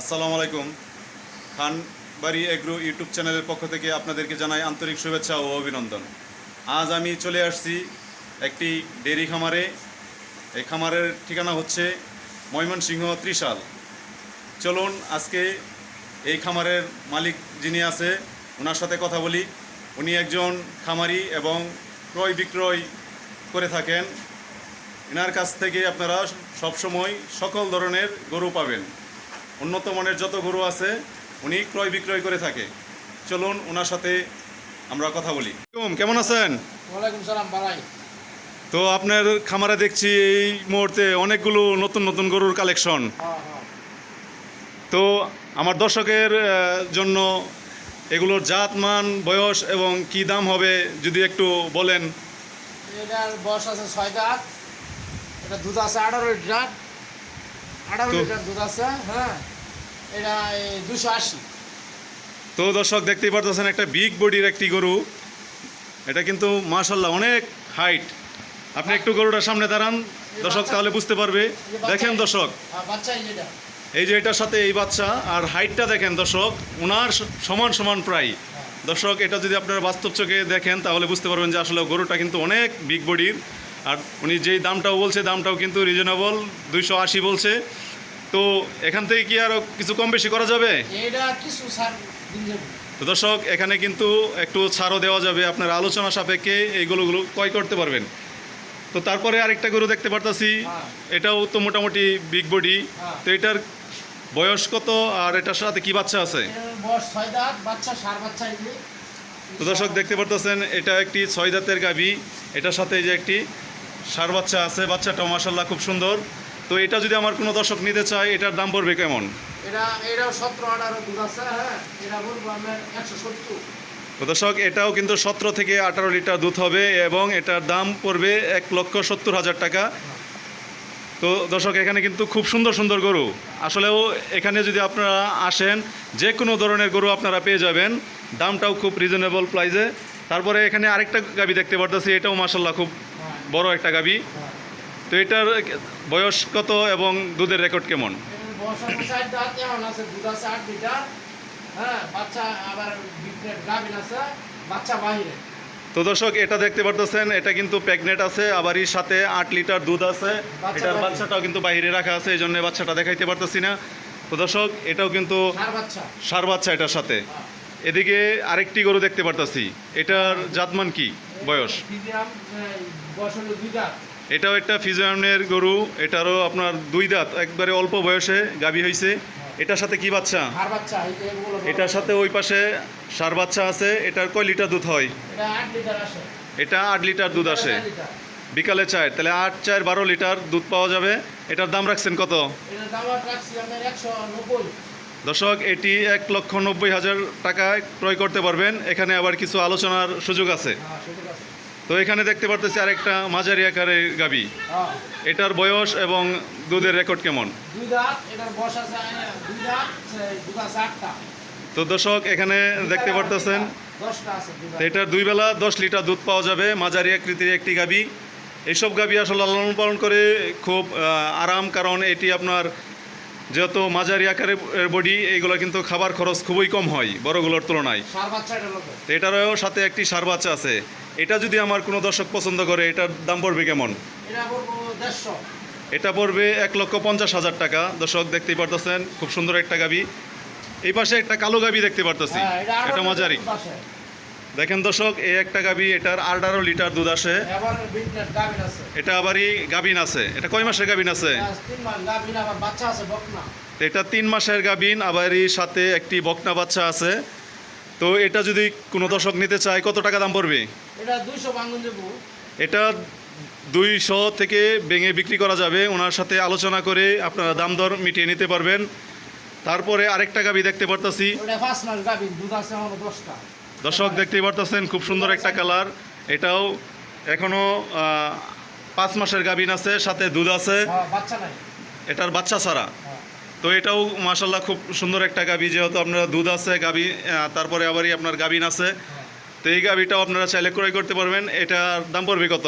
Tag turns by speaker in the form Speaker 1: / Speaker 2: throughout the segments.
Speaker 1: আসসালামু আলাইকুম। খান বাড়ি এগ্রো ইউটিউব চ্যানেলের পক্ষ থেকে আপনাদেরকে জানাই আন্তরিক শুভেচ্ছা ও অভিনন্দন। আজ আমি চলে আসছি একটি ডেরি খামারে। এই খামারের ঠিকানা হচ্ছে ময়মনসিংহ ত্রিশাল। চলুন আজকে এই খামারের মালিক যিনি আছে, ওনার সাথে কথা বলি। উনি একজন খামারি এবং ক্রয় বিক্রয় করে থাকেন। এনার কাছ থেকে আপনারা সবসময় সকল ধরনের গরু পাবেন। উন্নত মানের যত গরু আছে উনি ক্রয় বিক্রয় করে থাকে। চলুন ওনার সাথে আমরা কথা বলি। কেমন আছেন?
Speaker 2: ওয়ালাইকুম সালাম বালাই
Speaker 1: তো আপনার খামারে দেখছি এই মুহূর্তে অনেকগুলো নতুন নতুন গরুর কালেকশন।
Speaker 2: হ্যাঁ হ্যাঁ।
Speaker 1: তো আমার দর্শকের জন্য এগুলোর জাত মান বয়স এবং কি দাম হবে যদি একটু বলেন।
Speaker 2: এটার বয়স আছে ছয় দাঁত। এটা দুধ আছে আঠারো লিটার। আঠারো লিটার দুধ আছে হ্যাঁ। এটা দুশো আশি।
Speaker 1: তো দর্শক দেখতেই পারতেছেন একটা বিগ বডির একটি গরু। এটা কিন্তু মাশাল্লাহ অনেক হাইট আপনি একটু গরুটার সামনে দাঁড়ান দর্শক তাহলে বুঝতে পারবে। দেখেন দর্শক।
Speaker 2: হ্যাঁ
Speaker 1: এই যে এটার সাথে এই বাচ্চা আর হাইটটা দেখেন দর্শক ওনার সমান সমান প্রায়। দর্শক এটা যদি আপনারা বাস্তব চোখে দেখেন তাহলে বুঝতে পারবেন যে আসলে গরুটা কিন্তু অনেক বিগ বডির আর উনি যেই দামটাও বলছে দামটাও কিন্তু রিজনেবল দুইশো আশি বলছে। তো এখান থেকে কি আরও কিছু কম বেশি করা যাবে। তো দর্শক এখানে কিন্তু একটু ছাড়ও দেওয়া যাবে। আপনার আলোচনা সাপেক্ষে এই গরুগুলো ক্রয় করতে পারবেন। তো তারপরে আরেকটা গরু দেখতে পারতাছি।
Speaker 2: হ্যাঁ।
Speaker 1: এটাও তো মোটামুটি বিগ বডি
Speaker 2: হ্যাঁ।
Speaker 1: তো এটার বয়স কত? আর এটার সাথে কি বাচ্চা আছে? তো দর্শক দেখতে পারতেছেন এটা একটি ছয় দাঁতের গাভী। এটার সাথে যে একটি সার বাচ্চা আছে বাচ্চাটাও মাসাল্লাহ খুব সুন্দর। তো এটা যদি আমার কোনো দর্শক নিতে চায় এটার দাম পড়বে কেমন?
Speaker 2: এটা এটাও সতেরো আঠারো দুধ আছে হ্যাঁ? এটা বলব আপনার একশো সত্তর।
Speaker 1: দর্শক এটাও কিন্তু সতেরো থেকে আঠারো লিটার দুধ হবে এবং এটার দাম পড়বে এক লক্ষ সত্তর হাজার টাকা। তো দর্শক এখানে কিন্তু খুব সুন্দর সুন্দর গরু। আসলেও এখানে যদি আপনারা আসেন যে কোনো ধরনের গরু আপনারা পেয়ে যাবেন। দামটাও খুব রিজনেবল প্রাইসে তারপরে এখানে আরেকটা গাবি দেখতে পারতেছি এটাও মাসাল্লাহ খুব বড় একটা গাবি। তো এটার বয়স কত এবং দুধের রেকর্ড কেমন?
Speaker 2: হ্যাঁ
Speaker 1: তো দর্শক এটা দেখতে পারতেছেন এটা কিন্তু প্রেগনেন্ট আছে আবারই সাথে আট লিটার দুধ আছে। এটার বাচ্চাটাও কিন্তু বাইরে রাখা আছে এই জন্য বাচ্চাটা দেখাইতে পারতেছি না। তো দর্শক এটাও কিন্তু
Speaker 2: সার বাচ্চা।
Speaker 1: সার বাচ্চা এটার সাথে।
Speaker 2: হ্যাঁ।
Speaker 1: এদিকে আরেকটি গরু দেখতে পারতাছি এটার জাতমান কি বয়স? এটাও একটা ফিজিয়ানের গরু এটারও আপনার দুই দাঁত একবারে অল্প বয়সে গাবি হয়েছে এটার সাথে কি বাচ্চা? এটার সাথে ওই পাশে সার বাচ্চা আছে এটার কয় লিটার দুধ হয়?
Speaker 2: এটা আট লিটার
Speaker 1: দুধ আসে। বিকালে চায় তাহলে আট চার বারো লিটার দুধ পাওয়া যাবে। এটার দাম রাখছেন কত? দর্শক এটি এক লক্ষ নব্বই হাজার টাকায় ক্রয় করতে পারবেন। এখানে আবার কিছু আলোচনার সুযোগ আছে।
Speaker 2: হ্যাঁ সুযোগ আছে।
Speaker 1: তো এখানে দেখতে পারতেছি আরেকটা মাঝারি আকারের গাবি।
Speaker 2: হ্যাঁ।
Speaker 1: এটার বয়স এবং দুধের রেকর্ড কেমন? তো দর্শক এখানে দেখতে পারতেছেন। এটার দুই বেলা দশ লিটার দুধ পাওয়া যাবে মাঝারি আকৃতির একটি গাবি। এইসব গাবি আসলে লালন পালন করে খুব আরাম কারণ এটি আপনার যেহেতু মাঝারি আকারের বডি এইগুলো কিন্তু খাবার খরচ খুবই কম হয় বড়গুলোর তুলনায়। এটারও সাথে একটি সার বাচ্চা আছে। এটা যদি আমার কোনো দর্শক পছন্দ করে এটার দাম পড়বে কেমন?
Speaker 2: এটা
Speaker 1: পড়বে এক লক্ষ পঞ্চাশ হাজার টাকা। দর্শক দেখতেই পারতেছেন খুব সুন্দর একটা গাবি। এই পাশে একটা কালো গাবি দেখতে পারতেছি।
Speaker 2: হ্যাঁ এটা
Speaker 1: মাঝারি। দেখেন দর্শক এই একটা গাবি এটার আঠারো লিটার দুধ আসে। এটা আবারই গাবিন আছে। এটা কয় মাসের গাবিন আছে? এটা তিন মাসের গাবিন আবারই সাথে একটি বকনা বাচ্চা আছে। তো এটা যদি কোনো দর্শক নিতে চায় কত টাকা দাম পড়বে?
Speaker 2: এটা দুইশো
Speaker 1: এটা দুইশো থেকে ভেঙে বিক্রি করা যাবে। ওনার সাথে আলোচনা করে আপনারা দাম দর মিটিয়ে নিতে পারবেন। তারপরে আরেকটা গাবি দেখতে পারতাছি।
Speaker 2: গাভিন
Speaker 1: দর্শক দেখতেই পারতেছেন খুব সুন্দর একটা কালার। এটাও এখনও পাঁচ মাসের গাভিন আছে সাথে দুধ আছে।
Speaker 2: হ্যাঁ,
Speaker 1: এটার বাচ্চা ছাড়া।
Speaker 2: হ্যাঁ।
Speaker 1: তো এটাও মাসাল্লাহ খুব সুন্দর একটা গাবি যেহেতু আপনার দুধ আছে গাবি তারপরে আবারই আপনার গাবিন আছে। তো এই গাবিটাও আপনারা চাইলে ক্রয় করতে পারবেন। এটার দাম পড়বে কত?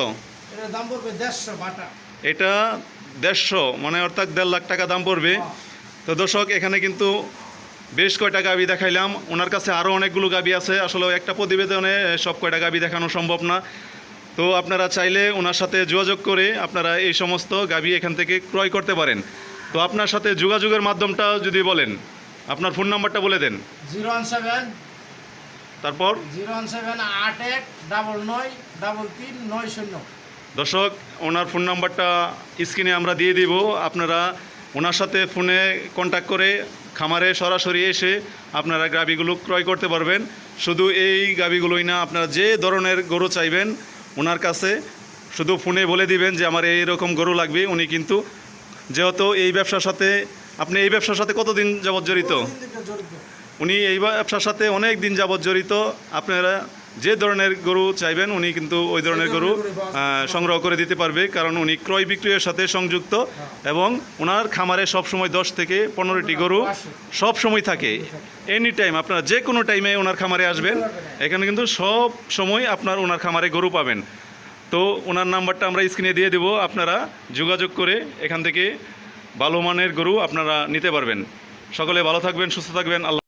Speaker 2: দাম পড়বে দেড়শো
Speaker 1: এটা দেড়শো মানে অর্থাৎ দেড় লাখ টাকা দাম পড়বে।
Speaker 2: হ্যাঁ।
Speaker 1: তো দর্শক এখানে কিন্তু বেশ কয়টা গাবি দেখাইলাম। ওনার কাছে আরও অনেকগুলো গাবি আছে। আসলে একটা প্রতিবেদনে সব কয়টা গাবি দেখানো সম্ভব না। তো আপনারা চাইলে ওনার সাথে যোগাযোগ করে আপনারা এই সমস্ত গাবি এখান থেকে ক্রয় করতে পারেন। তো আপনার সাথে যোগাযোগের মাধ্যমটা যদি বলেন আপনার ফোন নাম্বারটা বলে দেন।
Speaker 2: Zero one seven.
Speaker 1: তারপর?
Speaker 2: জিরো ওয়ান সেভেন আট এক ডাবল নয় ডাবল তিন নয় শূন্য।
Speaker 1: দর্শক ওনার ফোন নাম্বারটা স্ক্রিনে আমরা দিয়ে দিব। আপনারা ওনার সাথে ফোনে কন্ট্যাক্ট করে খামারে সরাসরি এসে আপনারা গাবিগুলো ক্রয় করতে পারবেন। শুধু এই গাবিগুলোই না আপনারা যে ধরনের গরু চাইবেন ওনার কাছে শুধু ফোনে বলে দিবেন যে আমার এই রকম গরু লাগবে। উনি কিন্তু যেহেতু এই ব্যবসার সাথে আপনি এই ব্যবসার সাথে কতদিন যাবৎ জড়িত? উনি এই ব্যবসার সাথে অনেক দিন যাবৎ জড়িত। আপনারা যে ধরনের গরু চাইবেন উনি কিন্তু ওই ধরনের গরু সংগ্রহ করে দিতে পারবে কারণ উনি ক্রয় বিক্রয়ের সাথে সংযুক্ত এবং ওনার খামারে সব সময় দশ থেকে পনেরোটি গরু সব সময় থাকে। এনি টাইম আপনারা যে কোনো টাইমে ওনার খামারে আসবেন এখানে কিন্তু সব সময় আপনার ওনার খামারে গরু পাবেন। তো ওনার নাম্বারটা আমরা স্ক্রিনে দিয়ে দেবো আপনারা যোগাযোগ করে এখান থেকে ভালো মানের গরু আপনারা নিতে পারবেন। সকলে ভালো থাকবেন সুস্থ থাকবেন আল্লাহ